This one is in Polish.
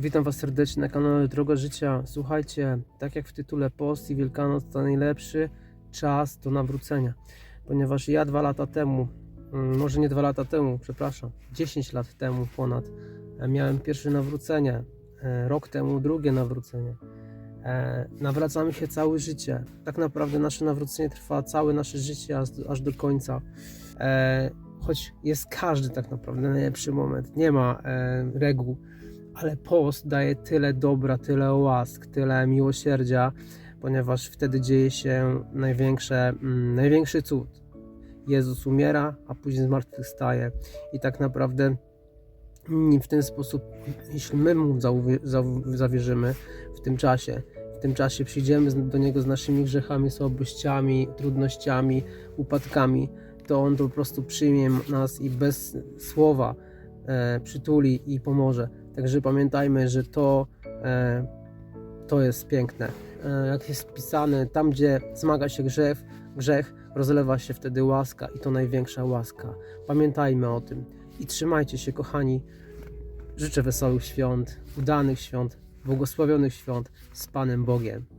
Witam Was serdecznie na kanale Droga Życia. Słuchajcie, tak jak w tytule Post i Wielkanoc to najlepszy czas do nawrócenia, ponieważ ja dwa lata temu, mm, może nie dwa lata temu, przepraszam, 10 lat temu ponad, e, miałem pierwsze nawrócenie, e, rok temu drugie nawrócenie. E, Nawracamy się całe życie. Tak naprawdę nasze nawrócenie trwa całe nasze życie aż, do końca. Choć jest każdy tak naprawdę najlepszy moment. Nie ma reguł ale post daje tyle dobra, tyle łask, tyle miłosierdzia, ponieważ wtedy dzieje się największe, mm, największy cud. Jezus umiera, a później zmartwychwstaje. I tak naprawdę mm, w ten sposób, jeśli my mu zawierzymy w tym czasie, w tym czasie przyjdziemy do Niego z naszymi grzechami, słabościami, trudnościami, upadkami, to On po prostu przyjmie nas i bez słowa e, przytuli i pomoże. Także pamiętajmy, że to, e, to jest piękne. E, jak jest pisane, tam gdzie zmaga się grzech, grzech, rozlewa się wtedy łaska i to największa łaska. Pamiętajmy o tym i trzymajcie się, kochani. Życzę wesołych świąt, udanych świąt, błogosławionych świąt z Panem Bogiem.